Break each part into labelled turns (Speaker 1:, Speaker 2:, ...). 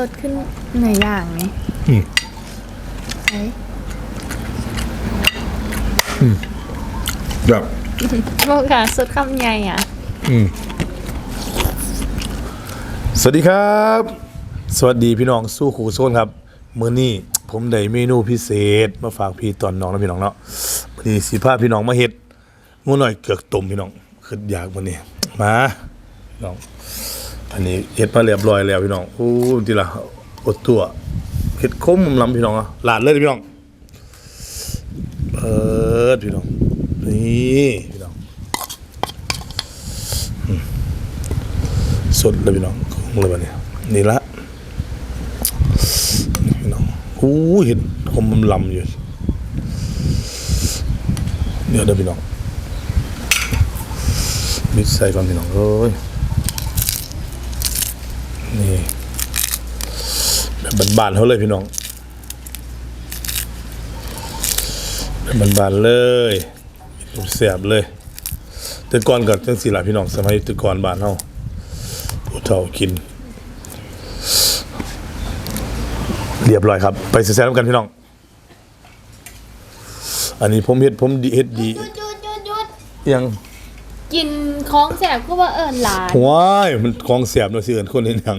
Speaker 1: สดขึ้นหน่อยอย่างไหม
Speaker 2: อืม
Speaker 1: ไอ้
Speaker 2: แบบ
Speaker 1: บอกค่ะสดคำใหญ่อะ
Speaker 2: อืมสวัสดีครับ สวัสดีพี่น้องสู้ขู่โซนครับมื้อนี้ผมได้เมนูพิเศษ มาฝากพี่ตอนน้องนะพี่น้องเนาะมื้อนี้สิพาพี่น้องมาเฮ็ดงูหน่อยเกือกต้มพี่น้องคืออยากมื้อนี้มาพี่น้อง อันนี้เฮ็ดมาเรียบร้อยแล้วพี่น้องโอ้ทีละอดตัวเฮ็ดคมลำพี่น้องอะหลาดเลยพี่น้องเปิดพี่น้องนี่พี่น้องสดเลยพี่น้องของเลยวันนี้นี่ละพี่น้องอู้เห็นคมมันลำอยู่เดี๋ยวเดี๋ยวพี่น้องมิดใส่ก่อนพี่น้องเอ้ย นี่แบบบานๆเขาเลยพี่น้องแบบบานๆเลยเสียบเลยแต่ก่อนกับจังสีละพี่น้องสมัยแตึก่อนบ้านเฮาผู้เฒ่ากิน เรียบร้อยครับ ไปแซ่บๆกันพี่น้อง อันนี้ผมเฮ็ดผมดีเฮ็ดดี
Speaker 1: หยุดหยุดหยุดหยุด
Speaker 2: ยัง
Speaker 1: กิน ของแสบก็ว่าเอิญหลาน
Speaker 2: ว้ายมันของแสบเนาะสิเอิ้นคนเฮ็ดหยัง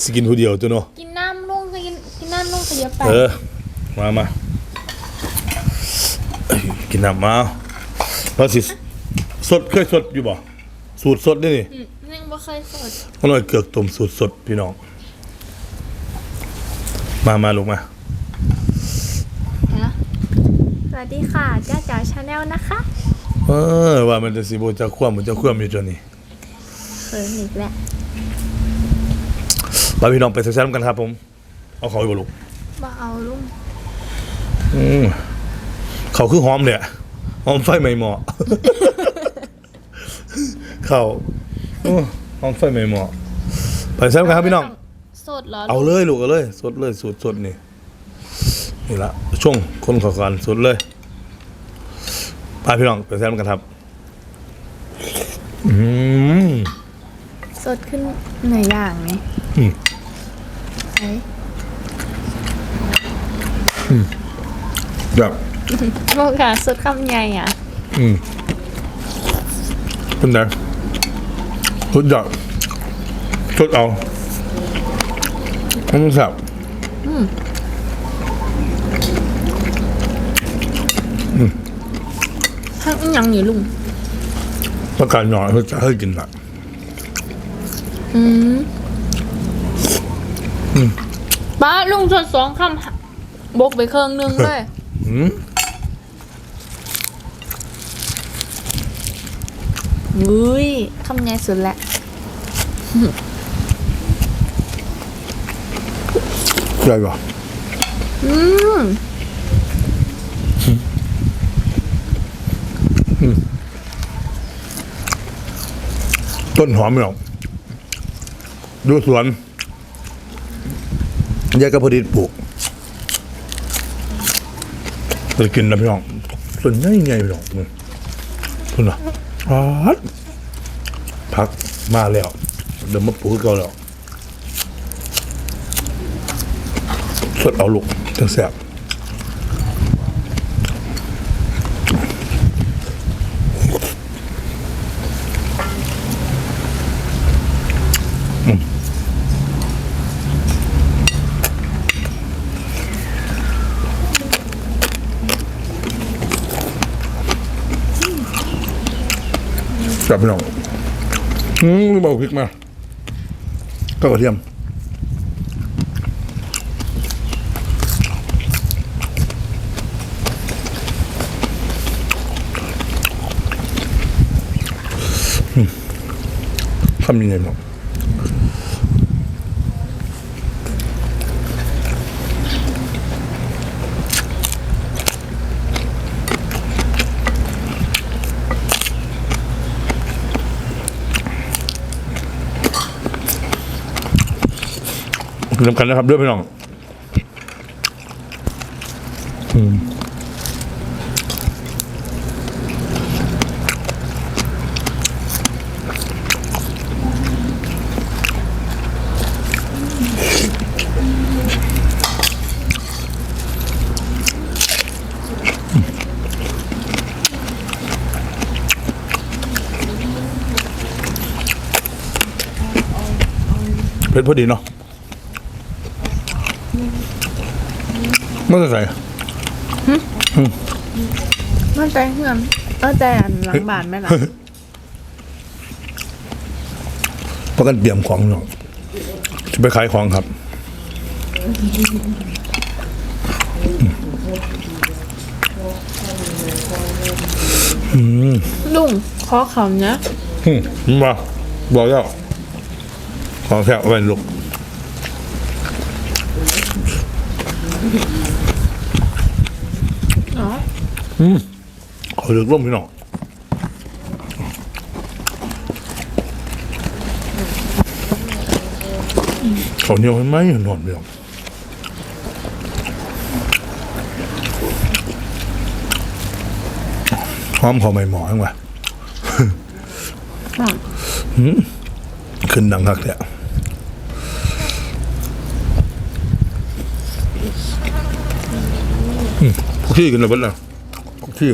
Speaker 2: สิกินผู้เดียวตัวเนาะ
Speaker 1: กินน้ำลุงก็กินกินน้ำลุงก็เยอะไป
Speaker 2: เออมามาเอ้ยกินน้ำมาว่าสิสดเคยสดอยู่บ่สูตรสดนี่นี่
Speaker 1: อืมยังบ่เคยสด
Speaker 2: อร่อยเกือกต้มสูตรสดพี่น้องมามาลูกมา
Speaker 1: นะสวัสดีค่ะจ้าจ๋าชาแนลนะคะ
Speaker 2: เออว่ามันจะสิบ่จะคว่ำมันจะคว่ำอยู่จนนี่
Speaker 1: เขินอีกแล้ว
Speaker 2: ไปพี่น้องไปแซ่บๆกันครับ ผม เอาเขาไปบ่ลูก
Speaker 1: บ่เอาลุง
Speaker 2: อืมเขาคือหอมเนี่ยหอมไฟไม่เหมาะ เขาโอ้หอมไฟไม่เหมาะ ไปแซ่บกันครับพี่น้อง
Speaker 1: สดเหรอ
Speaker 2: เอาเลยลูกเอาเลย สดเลยสูตรสดนี่นี่ละช่วงคนเขอกันสดเลย ไปพี่น้องไปแซ่บกันครับ อืม
Speaker 1: สดขึ้นหน่อยอย่างไหม
Speaker 2: อืม
Speaker 1: ไอ้
Speaker 2: แบบ
Speaker 1: บอกค่ะสดคำใหญ่อะ
Speaker 2: อืมเป็นไงสุดยอดสดเอามันแซ่บ
Speaker 1: ทั้งอิห ยังนี่ลุง
Speaker 2: ประกาศหน่อยเขาจะให้กินละ
Speaker 1: อืมป้าลุงสดสองคำบกไปเครื่องหนึงเลย
Speaker 2: อืม
Speaker 1: อุ้ยคำใหญ่สุดแหละ
Speaker 2: ใหญ่ป่ะ
Speaker 1: อืม
Speaker 2: ต้นหอมไม่หรอกดูสวนยายกระพอดีปลูกไปกินนะพี่น้องส่วนใหญ่ใหญ่พี่น้องคุณน่ะพัดพักมาแล้ว เดี๋ยวมาปลูกให้เขาแล้วสดเอาลูกจังแสบ แสบพี่น้องอืมเอาพริกมาก็กระเทียมทำยังไงบ้าง กินน้กันนะครับด้วยพี่น้องอืมเผ็ดพอดีเนาะ ไม่ต้องใส่
Speaker 1: มันใจเหื่อมเออใจอันหลังบานไหมล่ะ
Speaker 2: เพราะกันเตรียมของเนาะจะไปขายของครับ
Speaker 1: ลุงขอเขาเนี้ย
Speaker 2: อืมมาบอกแล้วของแค่เอาไว้ลูก
Speaker 1: อ๋อ
Speaker 2: ขอเลือกร่มพี่น้องเขาวเหนียวให้ไหมนอนพี่น้องหอมเขาไม่หมอยังวะ
Speaker 1: อะ
Speaker 2: ขึ้นดังคักเลยพวกขี้กันเลยบ้างนะ พวกขี้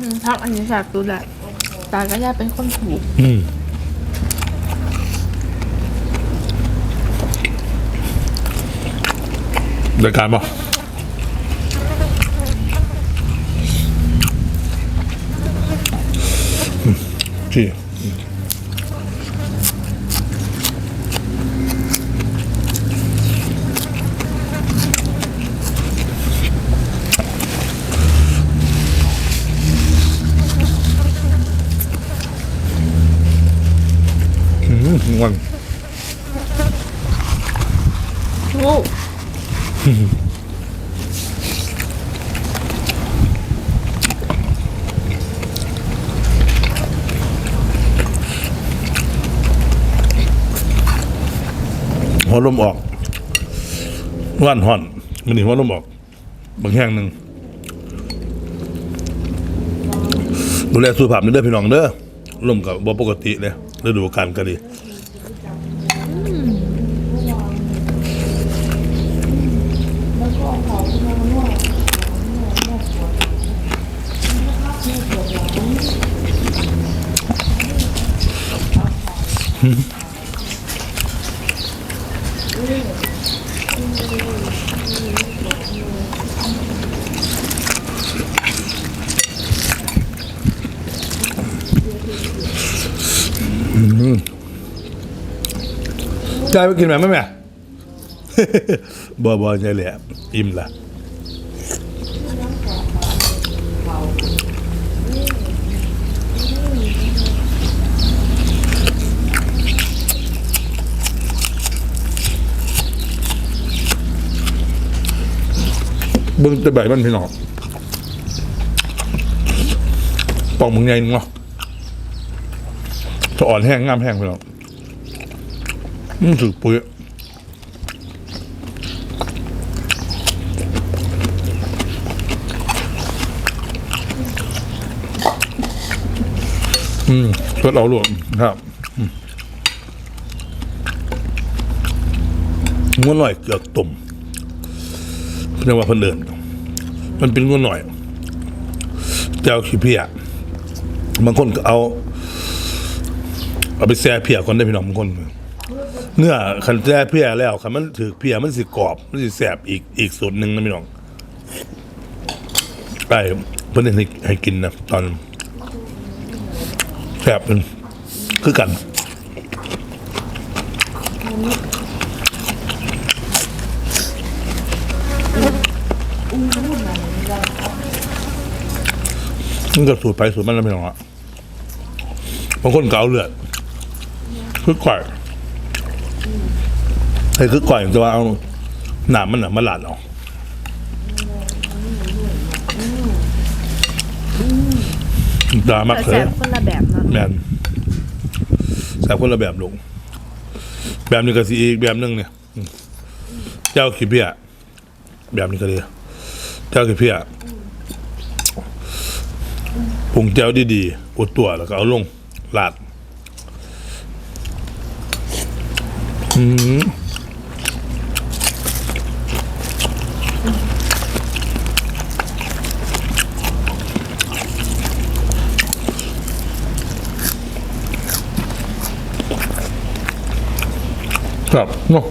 Speaker 1: อืมพักอันนี้แสบตูแหละตาก็ยากเป็นคนถูก
Speaker 2: อืมรายการปะ ง่วง
Speaker 1: โอ้
Speaker 2: หัวลมออกว่านห่อนมันนี่หัวลมออก บางแห่งหนึ่งดูแลสุขภาพนี่เด้อพี่น้องเด้อลมกับบ่ปกติเลยฤดูกาลก็ดี ใจไปกินแบบไหมแม่ บ่บ่ใจแหละอิ่มละ เบิ่งต่ใบมันพี่น้องปอกมึงใหญ่นึงเนาะจะอ่อนแห้งงามแห้งพี่น้องอืมถือปุ๋ยอืมเพื่อเราหลวมครับม้วนหน่อยเกือกตุ่ม เรียกว่าเพันเดิน มันเป็นง้นหน่อยแต่เอาขี้เพียบางคนก็เอา เอาไปแซ่เพียคนได้พี่น้องบางคน เนื้อคันแซ่เพียแล้วคันมันถือเพียมันสิกรอบ มันสิแสบอีกอีกสูตรหนึ่งนะพี่น้องไปเพื่อนให้ให้กินนะตอนแสบมันคือกัน มันก็สูตรไปสูตรมันแล้วพี่น้องอะบางคนเกเอาเลือดคือก่อยไอ้คือก่อยแต่ว่าเอาหนามมันน่ะมาหลาดเอาดามาก
Speaker 1: แต่
Speaker 2: เล
Speaker 1: แส
Speaker 2: ย
Speaker 1: บคนละแบบเนาะ
Speaker 2: แมนแสบคนละแบบลงแบบนี้ก็สีอีกแบบหนึงเนี่ยอืมเจ้าขี้เพี้ยแบบนี้ก็ดีเจ้าขี้เพี้ย ปรุงเจ้าดีๆอุดตัวแล้วก็เอาลงลาดอืมครับเนาะ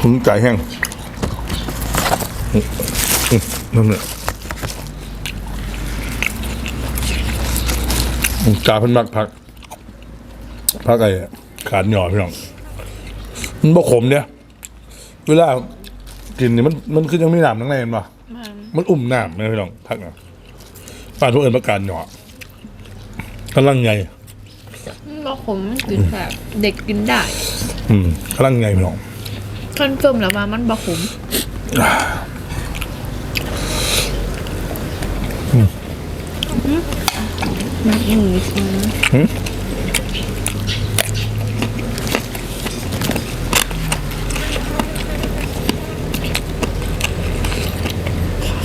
Speaker 2: หุ่นไก่แห้ง อืมอืมนั่นเนี่ยกาเพิ่นมักพัก พักไอ้ขาดหย่อพี่น้อง มันบ่ขมเนี่ยเวลากินนี่มันมันคือยังไม่หนามทั้งในมันปะมันอุ่มหนามนะพี่น้องพักนะปลาทุกเอิญประการหย่อกำลังไง
Speaker 1: บะขมมันกินแบบเด็กกินได้
Speaker 2: อืมกำลังไงพี่น้อง
Speaker 1: คอนเฟิร์มแล้วว่ามันบะขม มันอืมอืม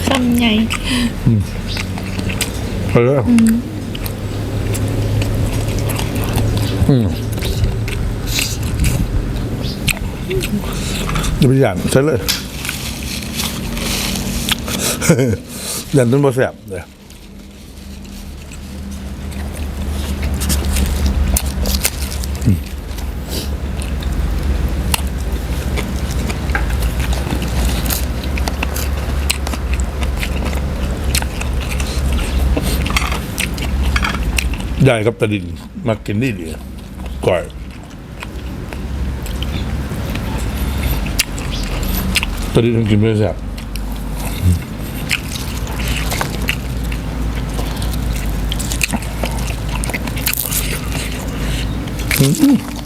Speaker 1: คำใหญ่
Speaker 2: ไปเลยอืมอย่าไปหยันใช่เลยหยันต้นบะแสบเลย ได้ครับตะดินมากินนี่ดีก่อยตะดินมันกินไม่แสบ
Speaker 1: อืม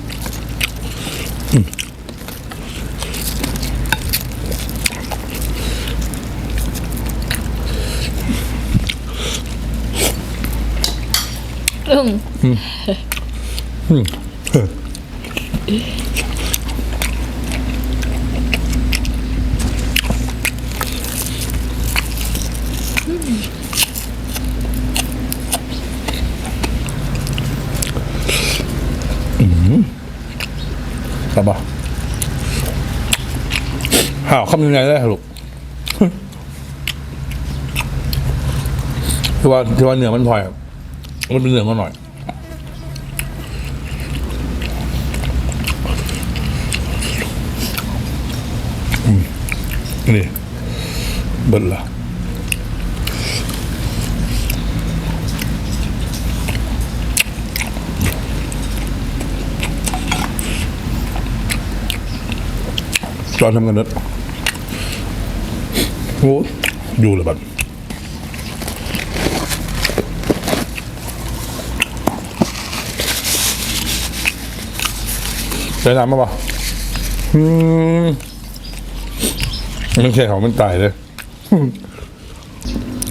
Speaker 1: ง
Speaker 2: ครับป่ะห่าวคำยังไงได้ลูกที่ว่าที่ว่าเหนือมันพลอย มันเป็นเนื้อมาหน่อยอืมนี่เบิดละจอนทำกันนอะโอ้อยู่เลยบัด ใช้น้ำมาป่ะอืมมันแค่ของมันตายเลย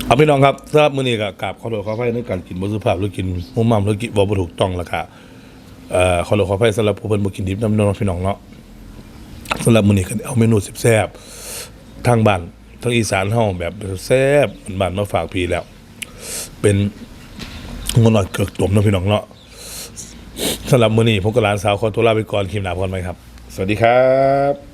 Speaker 2: เอาพี่น้องครับถ้ามื้อนี้ก็กราบขอโทษขออภัยในการกินบ่สุภาพหรือกินมุมมั่มหรือกินบ่บ่ถูกต้องแล้วก็เอ่อขอโทษขออภัยสำหรับผู้เพิ่นบ่กินดิบน้ำน้องพี่น้องเนาะสำหรับมื้อนี้ก็เอาเมนูแซ่บๆทางบ้านทางอีสานเฮาแบบแซ่บบ้านมาฝากพี่แล้ว เป็นงวหน่อยเกือกต้มนะพี่น้องเนาะ สำหรับมื้อนี้ผมกับหลานสาวขอตัวลาไปก่อนคลิปหน้าพบกันไหมครับ สวัสดีครับ